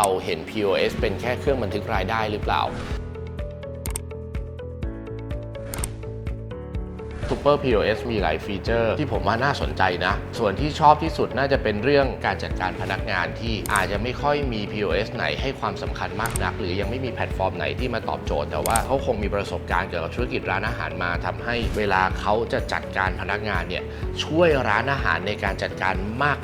เราเห็น POS เป็นแค่เครื่องบันทึกรายได้หรือเปล่า Super POS มีหลายฟีเจอร์ที่ผมว่าน่าสนใจนะ ส่วนที่ชอบที่สุดน่าจะเป็นเรื่องการจัดการพนักงานที่อาจจะไม่ค่อยมี POS ไหนให้ความสำคัญมากนัก หรือยังไม่มีแพลตฟอร์มไหนที่มาตอบโจทย์ แต่ว่าเขาคงมีประสบการณ์เกี่ยวกับธุรกิจร้านอาหารมาทำให้เวลาเขาจะจัดการพนักงานเนี่ยช่วยร้านอาหารในการจัดการ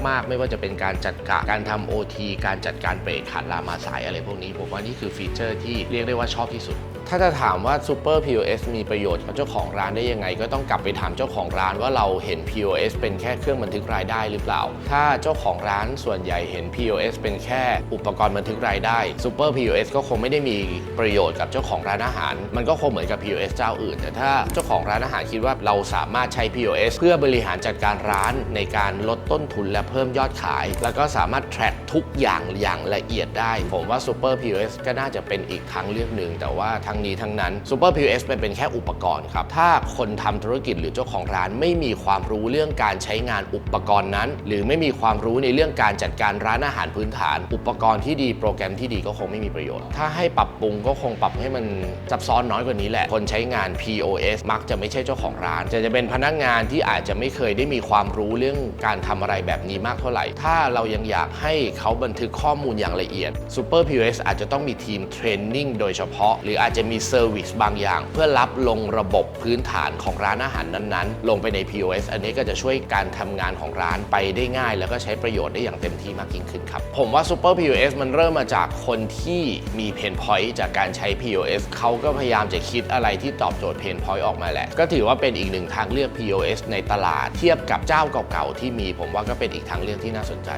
มาก ๆ ไม่ว่าจะเป็นการจัดการการทำ OT การจัดการเบรกขาดลามาสายอะไรพวกนี้ ผมว่านี่คือฟีเจอร์ที่เรียกได้ว่าชอบที่สุดถ้าจะถามว่า Super POS มีประโยชน์กับเจ้าของร้านได้ยังไง ก็ต้องกลับไปถามเจ้าของร้านว่าเราเห็น POS เป็นแค่เครื่องบันทึกรายได้หรือเปล่า ถ้าเจ้าของร้านส่วนใหญ่เห็น POS เป็นแค่อุปกรณ์บันทึกรายได้ Super POS ก็คงไม่ได้มีประโยชน์กับเจ้าของร้านอาหาร มันก็คงเหมือนกับ POS เจ้าอื่น แต่ถ้าเจ้าของร้านอาหารคิดว่าเราสามารถใช้ POS เพื่อบริหารจัดการร้านในการลดต้นทุนและเพิ่มยอดขาย แล้วก็สามารถ track ทุกอย่างอย่างละเอียดได้ ผมว่า Super POS ก็น่าจะเป็นอีกทางเลือกหนึ่งแต่ว่าทั้งนี้ทั้งนั้น Super POS เป็นเป็นแค่อุปกรณ์ครับ ถ้าคนทำธุรกิจหรือเจ้าของร้านไม่มีความรู้เรื่องการใช้งานอุปกรณ์นั้น หรือไม่มีความรู้ในเรื่องการจัดการร้านอาหารพื้นฐาน อุปกรณ์ที่ดีโปรแกรมที่ดีก็คงไม่มีประโยชน์ ถ้าให้ปรับปรุงก็คงปรับให้มันซับซ้อนน้อยกว่านี้แหละ คนใช้งาน POS มักจะไม่ใช่เจ้าของร้าน จะจะเป็นพนักงานที่อาจจะไม่เคยได้มีความรู้เรื่องการทำอะไรแบบนี้มากเท่าไหร่ ถ้าเรายังอยากให้เขาบันทึกข้อมูลอย่างละเอียด Super POS อาจจะต้องมีทีมเทรนนิ่งโดยเฉพาะ หรืออาจจะมีเซอร์วิสบางอย่าง เพื่อรับลงระบบพื้นฐานของร้านอาหารนั้นๆ ลงไปใน POS อันนี้ก็จะช่วยการทำงานของร้านไปได้ง่าย แล้วก็ใช้ประโยชน์ได้อย่างเต็มที่มากยิ่งขึ้นครับ ผมว่า Super POS มันเริ่มมาจากคนที่มีเพนพอยต์จากการใช้ POS เขาก็พยายามจะคิดอะไรที่ตอบโจทย์เพนพอยต์ออกมาแหละ ก็ถือว่าเป็นอีกหนึ่งทางเลือก POS ในตลาดเทียบกับเจ้าเก่าๆที่มี ผมว่าก็เป็นอีกทางเลือกที่น่าสนใจ